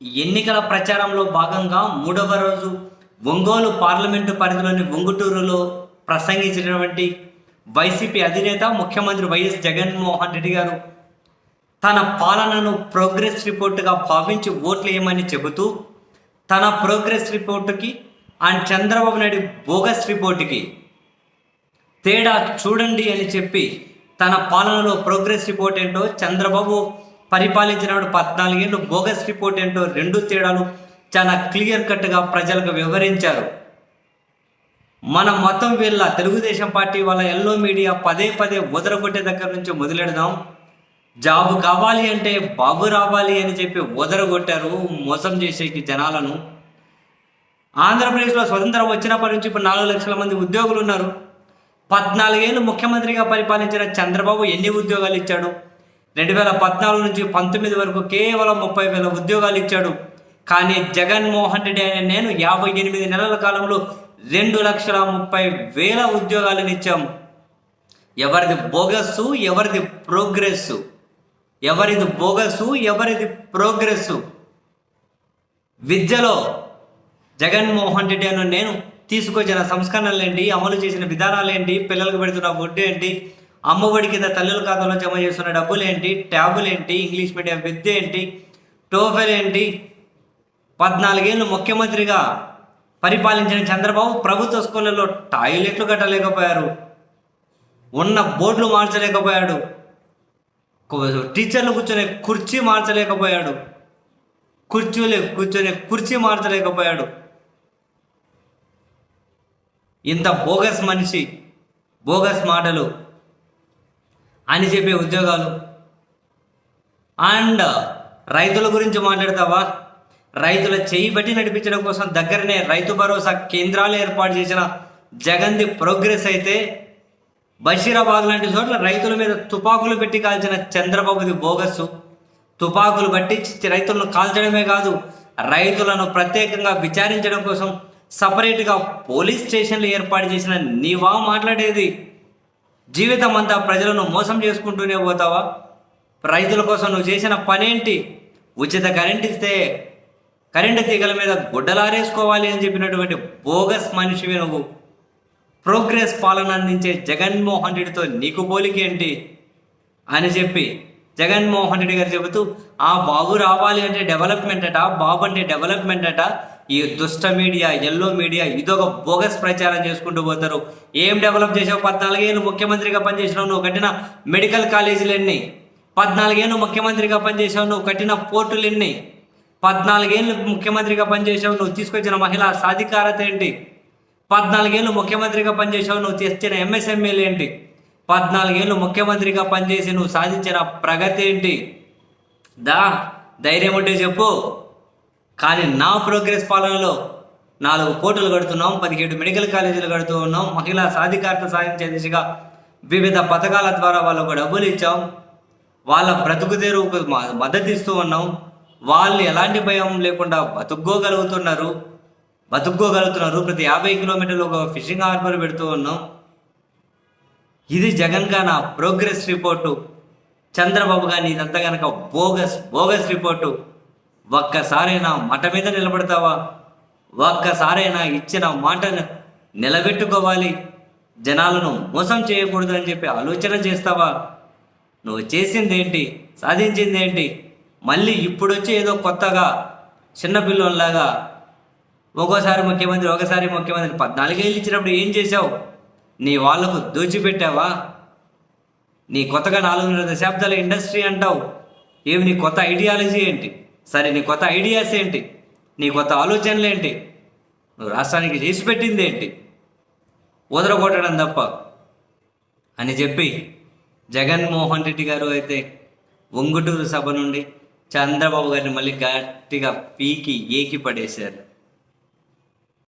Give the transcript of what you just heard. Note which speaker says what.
Speaker 1: ఎన్నికల ప్రచారంలో భాగంగా మూడవ రోజు ఒంగోలు పార్లమెంటు పరిధిలోని ఒంగుటూరులో ప్రసంగించినటువంటి వైసీపీ అధినేత ముఖ్యమంత్రి వైఎస్ జగన్మోహన్ రెడ్డి గారు తన పాలనను ప్రోగ్రెస్ రిపోర్టుగా భావించి ఓట్లు వేయమని చెబుతూ తన ప్రోగ్రెస్ రిపోర్టుకి అండ్ చంద్రబాబు నాయుడు బోగస్ రిపోర్టుకి తేడా చూడండి అని చెప్పి తన పాలనలో ప్రోగ్రెస్ రిపోర్ట్ ఏంటో చంద్రబాబు పరిపాలించినప్పుడు పద్నాలుగేళ్ళు బోగస్ రిపోర్ట్ ఏంటో రెండు తేడాలు చాలా క్లియర్ కట్గా ప్రజలకు వివరించారు. మన మొత్తం వీళ్ళ తెలుగుదేశం పార్టీ వాళ్ళ ఎల్లో మీడియా పదే పదే ఉదరగొట్టే దగ్గర నుంచి మొదలెడదాం. జాబు కావాలి అంటే బాబు రావాలి అని చెప్పి ఉదరగొట్టారు మోసం చేసేకి జనాలను. ఆంధ్రప్రదేశ్లో స్వతంత్రం వచ్చినప్పటి నుంచి ఇప్పుడు నాలుగు లక్షల మంది ఉద్యోగులు ఉన్నారు. పద్నాలుగేళ్ళు ముఖ్యమంత్రిగా పరిపాలించిన చంద్రబాబు ఎన్ని ఉద్యోగాలు ఇచ్చాడు? రెండు వేల పద్నాలుగు నుంచి పంతొమ్మిది వరకు కేవలం ముప్పై వేల ఉద్యోగాలు ఇచ్చాడు. కానీ జగన్మోహన్ రెడ్డి అనే నేను యాభై ఎనిమిది నెలల కాలంలో రెండు లక్షల ముప్పై వేల ఉద్యోగాలను ఇచ్చాం. ఎవరిది బోగస్సు ఎవరిది ప్రోగ్రెస్ ఎవరిది బోగస్సు ఎవరిది ప్రోగ్రెస్ విద్యలో జగన్మోహన్ రెడ్డి అను నేను తీసుకొచ్చిన సంస్కరణలు ఏంటి అమలు చేసిన విధానాలు ఏంటి పిల్లలకు పెడుతున్న వడ్డీ ఏంటి అమ్మఒడి కింద తల్లుల ఖాతాలో జమ చేస్తున్న డబ్బులు ఏంటి ట్యాబులు ఏంటి ఇంగ్లీష్ మీడియం విద్య ఏంటి టోఫెల్ ఏంటి పద్నాలుగేళ్ళు ముఖ్యమంత్రిగా పరిపాలించిన చంద్రబాబు ప్రభుత్వ స్కూళ్ళలో టాయిలెట్లు కట్టలేకపోయారు. ఉన్న బోర్డులు మార్చలేకపోయాడు. టీచర్లు కూర్చొని కుర్చీ మార్చలేకపోయాడు. కుర్చీలు కూర్చొని కుర్చీ మార్చలేకపోయాడు. ఇంత బోగస్ మనిషి బోగస్ మాటలు అని చెప్పే ఉద్యోగాలు. అండ్ రైతుల గురించి మాట్లాడతావా? రైతుల చేయి బట్టి నడిపించడం కోసం దగ్గరనే రైతు భరోసా కేంద్రాలు ఏర్పాటు చేసిన జగన్ది ప్రోగ్రెస్ అయితే బషీరాబాద్ లాంటి చోట్ల రైతుల మీద తుపాకులు పెట్టి కాల్చిన చంద్రబాబుది బోగస్సు. తుపాకులు బట్టి రైతులను కాల్చడమే కాదు రైతులను ప్రత్యేకంగా విచారించడం కోసం సపరేట్గా పోలీస్ స్టేషన్లు ఏర్పాటు చేసిన నీవా మాట్లాడేది. జీవితం అంతా ప్రజలను మోసం చేసుకుంటూనే పోతావా? రైతుల కోసం నువ్వు చేసిన పనేంటి? ఉచిత కరెంట్ ఇస్తే కరెంటు తీగల మీద గుడ్డలారేసుకోవాలి అని చెప్పినటువంటి బోగస్ మనిషివి నువ్వు. ప్రోగ్రెస్ పాలన అందించే జగన్మోహన్ రెడ్డితో నీకు పోలికేంటి అని చెప్పి జగన్మోహన్ రెడ్డి గారు చెబుతూ ఆ బాబు రావాలి అంటే డెవలప్మెంట్ అట బాబు అంటే డెవలప్మెంట్ అట ఈ దుష్ట మీడియా ఎల్లో మీడియా ఇదొక బోగస్ ప్రచారం చేసుకుంటూ పోతారు. ఏం డెవలప్ చేసావు పద్నాలుగేళ్ళు ముఖ్యమంత్రిగా పనిచేసినావు నువ్వు కట్టిన మెడికల్ కాలేజీలు ఎన్ని పద్నాలుగేళ్ళు ముఖ్యమంత్రిగా పనిచేసావు నువ్వు కట్టిన పోర్టులు ఎన్ని పద్నాలుగేళ్ళు ముఖ్యమంత్రిగా పనిచేసావు నువ్వు తీసుకొచ్చిన మహిళా సాధికారత ఏంటి? పద్నాలుగేళ్ళు ముఖ్యమంత్రిగా పనిచేసావు నువ్వు తెచ్చిన ఎంఎస్ఎంఏలు ఏంటి? పద్నాలుగేళ్ళు ముఖ్యమంత్రిగా పనిచేసి నువ్వు సాధించిన ప్రగతి ఏంటి? దా ధైర్యం ఉంటే చెప్పు. కానీ నా ప్రోగ్రెస్ పాలనలో నాలుగు కోట్లు కడుతున్నాం పదిహేడు మెడికల్ కాలేజీలు కడుతూ ఉన్నాం మహిళా సాధికారత సాధించే దిశగా వివిధ పథకాల ద్వారా వాళ్ళకు డబ్బులు ఇచ్చాం వాళ్ళ బ్రతుకు తెరువుకు మ- మద్దతు ఇస్తూ ఉన్నాం. వాళ్ళు ఎలాంటి భయం లేకుండా బతుక్కోగలుగుతున్నారు బతుక్కోగలుగుతున్నారు. ప్రతి యాభై కిలోమీటర్లు ఒక ఫిషింగ్ హార్బర్ పెడుతూ ఉన్నాం. ఇది జగన్గా నా ప్రోగ్రెస్ రిపోర్టు. చంద్రబాబు గారిని ఇదంతా కనుక బోగస్ బోగస్ రిపోర్టు. ఒక్కసారైనా మట మీద నిలబడతావా? ఒక్కసారైనా ఇచ్చిన మాటను నిలబెట్టుకోవాలి. జనాలను మోసం చేయకూడదు అని చెప్పి ఆలోచన చేస్తావా? నువ్వు చేసింది ఏంటి సాధించింది ఏంటి మళ్ళీ ఇప్పుడు వచ్చి ఏదో కొత్తగా చిన్నపిల్లలాగా ఒక్కోసారి ముఖ్యమంత్రి ఒకసారి ముఖ్యమంత్రి పద్నాలుగేళ్ళు ఇచ్చినప్పుడు ఏం చేశావు? నీ వాళ్ళకు దోచిపెట్టావా? నీ కొత్తగా నాలుగున్నర దశాబ్దాల ఇండస్ట్రీ అంటావు. ఏమి నీ కొత్త ఐడియాలజీ ఏంటి? సరే నీ కొత్త ఐడియాస్ ఏంటి? నీ కొత్త ఆలోచనలు ఏంటి? నువ్వు రాష్ట్రానికి చేసి పెట్టింది ఏంటి? వదలగొట్టడం తప్ప. అని చెప్పి జగన్మోహన్ రెడ్డి గారు అయితే ఒంగుటూరు సభ నుండి చంద్రబాబు గారిని మళ్ళీ గట్టిగా పీకి ఏకి పడేశారు.